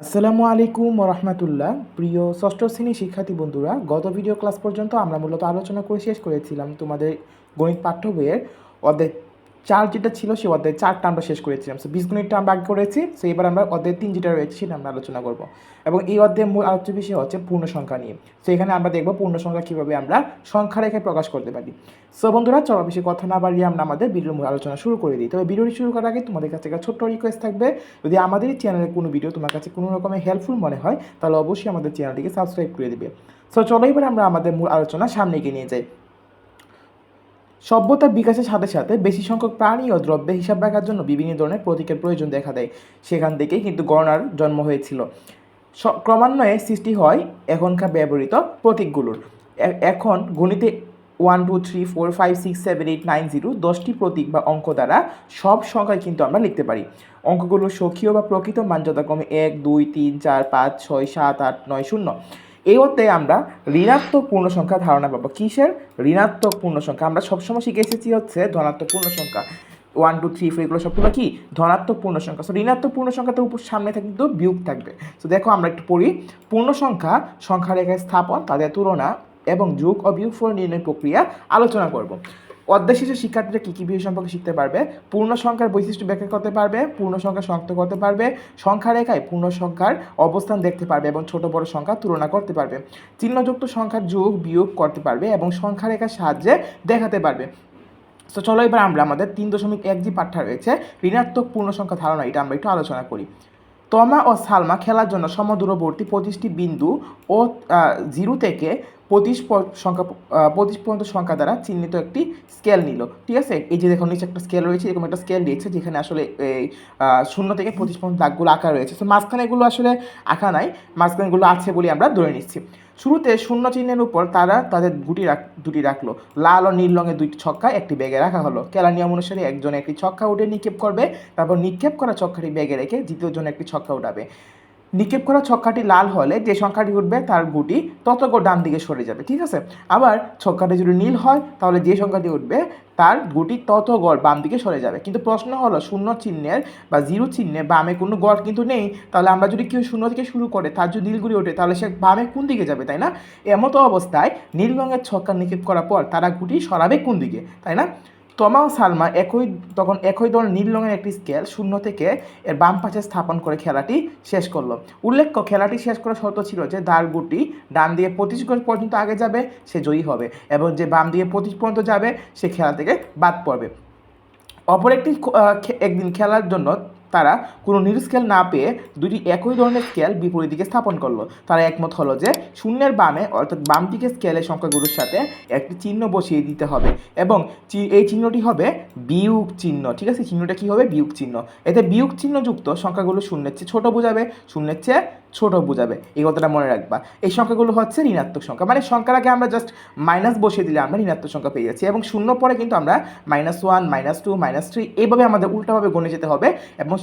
আসসালামু আলাইকুম রহমতুল্লাহ প্রিয় ষষ্ঠ শ্রেণি শিক্ষার্থী বন্ধুরা, গত ভিডিও ক্লাস পর্যন্ত আমরা মূলত আলোচনা করে শেষ করেছিলাম তোমাদের গণিত পাঠ্য বইয়ের অধ্যায় চার যেটা ছিল সেই অধ্যায় চারটা আমরা শেষ করেছিলাম। সো বিশ বীজগণিতটা আমরা আগে করেছি। সো এবার আমরা অধ্যায় তিন যেটা রয়েছে সেটা আমরা আলোচনা করব। এবং এই অধ্যায়ের মূল আলোচ্য বিষয় হচ্ছে পূর্ণ সংখ্যা নিয়ে। সো এখানে আমরা দেখব পূর্ণ সংখ্যা কীভাবে আমরা সংখ্যা রেখে প্রকাশ করতে পারি। সো বন্ধুরা, চলো বেশি কথা না বাড়িয়ে আমরা আমাদের ভিডিওর মূল আলোচনা শুরু করে দিই। তবে ভিডিওটি শুরু করার আগে তোমাদের কাছে একটা ছোট্ট রিকোয়েস্ট থাকবে। যদি আমাদের চ্যানেলের কোনো ভিডিও তোমার কাছে কোনো রকমের হেল্পফুল মনে হয়, তাহলে অবশ্যই আমাদের চ্যানেলটিকে সাবস্ক্রাইব করে দিবে। সো চলো এবার আমরা আমাদের মূল আলোচনা সামনে এগিয়ে নিয়ে যাই। সভ্যতার বিকাশের সাথে সাথে বেশি সংখ্যক প্রাণী ও দ্রব্যের হিসাব রাখার জন্য বিভিন্ন ধরনের প্রতীকের প্রয়োজন দেখা দেয়। সেখান থেকেই কিন্তু গণনার জন্ম হয়েছিল। ক্রমান্বয়ে সৃষ্টি হয় এখনকার ব্যবহৃত প্রতীকগুলোর। এখন গণিতে one two three four five six seven eight nine zero দশটি প্রতীক বা অঙ্ক দ্বারা সব সংখ্যায় কিন্তু আমরা লিখতে পারি। অঙ্কগুলো সক্রিয় বা প্রকৃত মান যথাক্রমে এক, দুই, তিন, চার, পাঁচ, ছয়, সাত, আট, নয়, শূন্য। এই অধ্যায়ে আমরা ঋণাত্মক পূর্ণ সংখ্যা ধারণা পাবো। কিসের? ঋণাত্মক পূর্ণ সংখ্যা আমরা সবসময় শিখে এসেছি হচ্ছে ধনাত্মক পূর্ণ সংখ্যা ওয়ান টু থ্রি ফোর এগুলো সবগুলো কি? ধনাত্মক পূর্ণ সংখ্যা সো ঋণাত্মক পূর্ণ সংখ্যাতে উপর সামনে থাকে কিন্তু বিয়োগ থাকবে। সো দেখো আমরা একটু পড়ি। পূর্ণ সংখ্যা সংখ্যা রেখায় স্থাপন, তাদের তুলনা এবং যোগ ও বিয়োগ ফল নির্ণয় প্রক্রিয়া আলোচনা করব। অধ্যায় শেষে শিক্ষার্থীরা কী কী বিষয় সম্পর্কে শিখতে পারবে? পূর্ণ সংখ্যার বৈশিষ্ট্য ব্যাখ্যা করতে পারবে, পূর্ণ সংখ্যা শনাক্ত করতে পারবে, সংখ্যা রেখায় পূর্ণ সংখ্যার অবস্থান দেখতে পারবে এবং ছোট বড় সংখ্যা তুলনা করতে পারবে। চিহ্নযুক্ত সংখ্যার যোগ বিয়োগ করতে পারবে এবং সংখ্যা রেখার সাহায্যে দেখাতে পারবে। তো চলো এবার আমরা আমাদের তিন দশমিক এক জি পাঠ্যা রয়েছে, ঋণাত্মক পূর্ণ সংখ্যা ধারণা, এটা আমরা একটু আলোচনা করি। তমা ও সালমা খেলার জন্য সমদূরবর্তী পঁচিশটি বিন্দু ও জিরো থেকে পঁচিশ সংখ্যা পঁচিশ পর্যন্ত সংখ্যা দ্বারা চিহ্নিত একটি স্কেল নিল, ঠিক আছে? এই যে দেখুন নিচে একটা স্কেল রয়েছে, এরকম একটা স্কেল দিয়েছে, যেখানে আসলে এই শূন্য থেকে পঁচিশ পর্যন্ত দাগগুলো আঁকা রয়েছে। তো মাঝখানে এগুলো আসলে আঁকা নাই মাঝখানেগুলো আছে বলে আমরা ধরে নিচ্ছি। শুরুতে শূন্য চিহ্নের উপর তারা তাদের গুটি রাখ, দুটি রাখল। লাল ও নীল রঙের দুইটি ছক্কা একটি ব্যাগে রাখা হলো। খেলা নিয়ম অনুসারে একজন একটি ছক্কা উঠে নিক্ষেপ করবে, তারপর নিক্ষেপ করা ছক্কাটি ব্যাগে রেখে দ্বিতীয় জন একটি ছক্কা উঠাবে। নিক্ষেপ করা ছক্কাটি লাল হলে যে সংখ্যাটি উঠবে তার গুটি তত গো ডান দিকে সরে যাবে, ঠিক আছে? আবার ছক্কাটি যদি নীল হয়, তাহলে যে সংখ্যাটি উঠবে তার গুটি তত গড় বাম দিকে সরে যাবে। কিন্তু প্রশ্ন হলো, শূন্য চিহ্নের বা জিরো চিহ্নে বামে কোনো গড় কিন্তু নেই, তাহলে আমরা যদি কেউ শূন্য থেকে শুরু করে তার যদি নীলগুড়ি ওঠে, তাহলে সে বামে কোন দিকে যাবে, তাই না? এমতো অবস্থায় নীল রঙের ছক্কা নিক্ষেপ করার পর তারা গুটি সরাবে কোন দিকে, তাই না? তমা ও সালমা একই, তখন একই দল নীল রঙের একটি স্কেল শূন্য থেকে এর বাম পাশে স্থাপন করে খেলাটি শেষ করল। উল্লেখ্য, খেলাটি শেষ করার শর্ত ছিল যে দার গুটি ডান দিয়ে পঁচিশ গজ পর্যন্ত আগে যাবে, সে জয়ী হবে এবং যে বাম দিয়ে পঁচিশ পর্যন্ত যাবে, সে খেলা থেকে বাদ পড়বে। অপর একটি একদিন খেলার জন্য তারা কোনো নীল স্কেল না পেয়ে দুটি একই ধরনের স্কেল বিপরীত দিকে স্থাপন করল। তারা একমত হলো যে শূন্যের বামে, অর্থাৎ বাম দিকে স্কেলের সংখ্যাগুলোর সাথে একটি চিহ্ন বসিয়ে দিতে হবে এবং এই চিহ্নটি হবে বিয়োগ চিহ্ন, ঠিক আছে? চিহ্নটা কি হবে? বিয়োগ চিহ্ন। এতে বিয়োগ চিহ্ন যুক্ত সংখ্যাগুলো শূন্যের চেয়ে ছোটো বোঝাবে, শূন্যের চেয়ে ছোট বোঝাবে। এই কথাটা মনে রাখবা। এই সংখ্যাগুলো হচ্ছে ঋণাত্মক সংখ্যা। মানে সংখ্যার আগে আমরা জাস্ট মাইনাস বসিয়ে দিলে আমরা ঋণাত্মক সংখ্যা পেয়ে যাচ্ছি এবং শূন্য পরে কিন্তু আমরা minus one minus two minus three এইভাবে আমাদের উল্টাভাবে গণে যেতে হবে এবং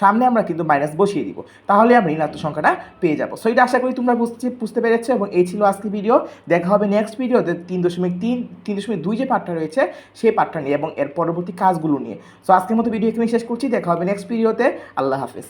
সামনে আমরা কিন্তু মাইনাস বসিয়ে দিব। তাহলে আমরা ঋণাত্মক সংখ্যাটা পেয়ে যাব। সো এটা আশা করি তোমরা বুঝতে বুঝতে পেরেছ এবং এই ছিল আজকে ভিডিও দেখা হবে নেক্সট ভিডিওতে তিন দশমিক তিন তিন দশমিক দুই যে পাঠটা রয়েছে সেই পাঠটা নিয়ে এবং এর পরবর্তী কাজগুলো নিয়ে। সো আজকের মতো ভিডিও এখানে শেষ করছি। দেখা হবে নেক্সট ভিডিওতে আল্লাহ হাফেজ।